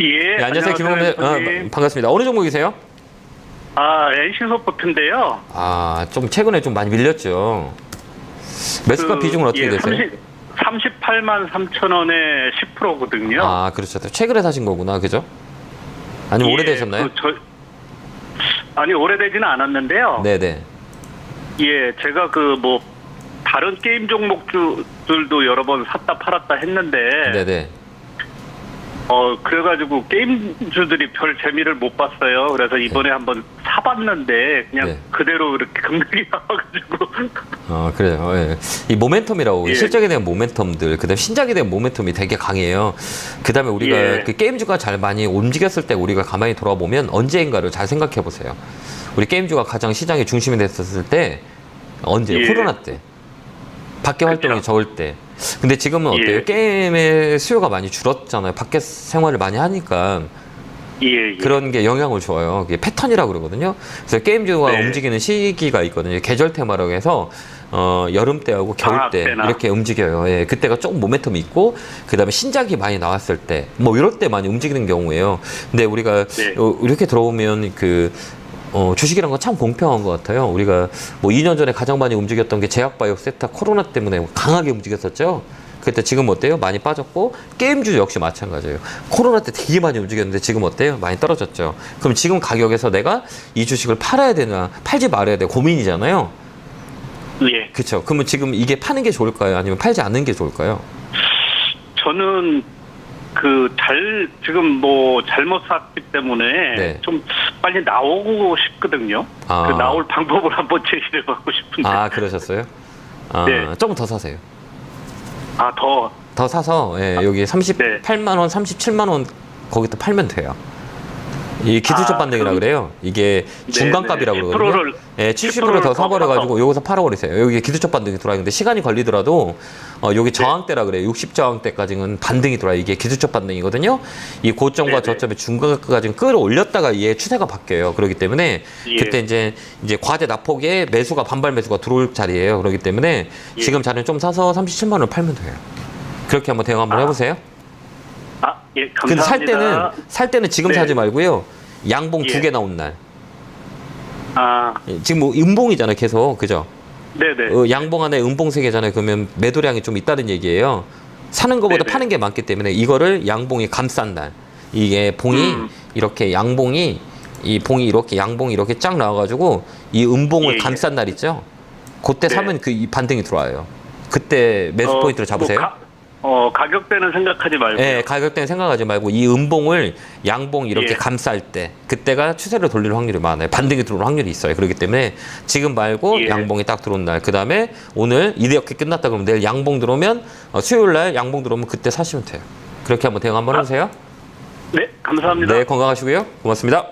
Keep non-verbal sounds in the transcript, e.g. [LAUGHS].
예, 네, 안녕하세요. 김홍래 어, 선생님. 반갑습니다. 어느 종목이세요? 아, NC 소프트인데요. 아, 좀 최근에 좀 많이 밀렸죠. 매수가 그, 비중은 어떻게 예, 되세요? 30, 38만 3천 원에 10%거든요. 아, 그렇죠. 최근에 사신 거구나. 그죠? 아니면 오래되셨나요? 그 저, 아니 오래되지는 않았는데요. 네, 네. 예, 제가 그 뭐 다른 게임 종목들도 여러 번 샀다 팔았다 했는데 네, 네. 어 그래가지고 게임주들이 별 재미를 못 봤어요. 그래서 이번에 한번 사봤는데 그냥 네. 그대로 이렇게 급락이 [LAUGHS] 나와가지고 어, 그래요. 예. 이 모멘텀이라고 예. 실적에 대한 모멘텀들, 그다음 신작에 대한 모멘텀이 되게 강해요. 그다음에 우리가 예. 그 게임주가 잘 많이 움직였을 때 우리가 가만히 돌아보면 언제인가를 잘 생각해 보세요. 우리 게임주가 가장 시장의 중심이 됐었을 때 언제? 예. 코로나 때. 밖에 활동이 그쵸. 적을 때. 근데 지금은 어때요? 예. 게임의 수요가 많이 줄었잖아요. 밖에 생활을 많이 하니까. 예, 예. 그런 게 영향을 줘요. 이게 패턴이라고 그러거든요. 그래서 게임주가 네. 움직이는 시기가 있거든요. 계절 테마라고 해서 어, 여름 때하고 겨울 때 때나. 이렇게 움직여요. 예, 그때가 조금 모멘텀이 있고 그다음에 신작이 많이 나왔을 때 뭐 이럴 때 많이 움직이는 경우예요. 근데 우리가 네. 어, 이렇게 들어오면 그 어, 주식이란 건 참 공평한 것 같아요. 우리가 뭐 2년 전에 가장 많이 움직였던 게 제약바이오 세타 코로나 때문에 강하게 움직였었죠. 그때 지금 어때요? 많이 빠졌고 게임주 역시 마찬가지예요. 코로나 때 되게 많이 움직였는데 지금 어때요? 많이 떨어졌죠. 그럼 지금 가격에서 내가 이 주식을 팔아야 되나 팔지 말아야 돼 고민이잖아요. 예. 그렇죠. 그러면 지금 이게 파는 게 좋을까요? 아니면 팔지 않는 게 좋을까요? 저는 그 잘 지금 뭐 잘못 샀기 때문에 네. 좀 빨리 나오고 싶거든요. 아. 그 나올 방법을 한번 제시해 받고 싶은데. 아 그러셨어요? 아, 네. 조금 더 사세요. 아, 더 더 사서 예, 여기 38만 원, 37만 원 거기다 팔면 돼요. 이 기술적 아, 반등이라 그래요. 이게 네, 중간값이라고 네. 그러거든요. 10%를 예, 70%를 더 사버려 가지고 여기서 팔아버리세요. 여기 기술적 반등이 들어와 있는데 시간이 걸리더라도 어, 네. 여기 저항대라 그래요. 60 저항대까지는 반등이 들어와요. 이게 기술적 반등이거든요. 이 고점과 네, 네. 저점의 중간값까지는 끌어올렸다가 얘 추세가 바뀌어요. 그렇기 때문에 예. 그때 이제 이제 과대 낙폭에 매수가 반발 매수가 들어올 자리예요. 그렇기 때문에 예. 지금 자리는 좀 사서 37만 원을 팔면 돼요. 그렇게 한번 대응 한번 아, 해보세요. 아, 예, 감사합니다. 근데 살 때는 살 때는 지금 네. 사지 말고요. 양봉 예. 두개 나온 날. 아, 예, 지금 뭐 음봉이잖아요, 계속 그죠? 네, 네. 어, 양봉 안에 음봉 세 개잖아요. 그러면 매도량이 좀 있다는 얘기예요. 사는 것보다 네네. 파는 게 많기 때문에 이거를 양봉이 감싼 날. 이게 봉이 음. 이렇게 양봉이 이 봉이 이렇게 양봉이 이렇게 쫙 나와가지고 이 음봉을 예, 예. 감싼 날 있죠. 그때 네. 사면 그 이 반등이 들어와요. 그때 매수 어, 포인트를 잡으세요. 뭐 가, 어, 가격대는 생각하지 말고. 예, 가격대는 생각하지 말고 이 음봉을 양봉 이렇게 예. 감쌀 때 그때가 추세를 돌릴 확률이 많아요. 반등이 들어올 확률이 있어요. 그렇기 때문에 지금 말고 예. 양봉이 딱 들어온 날, 그 다음에 오늘 이렇게 끝났다 그러면 내일 양봉 들어오면 어, 수요일 날 양봉 들어오면 그때 사시면 돼요. 그렇게 한번 대응 한번 해주세요. 네, 감사합니다. 네, 건강하시고요. 고맙습니다.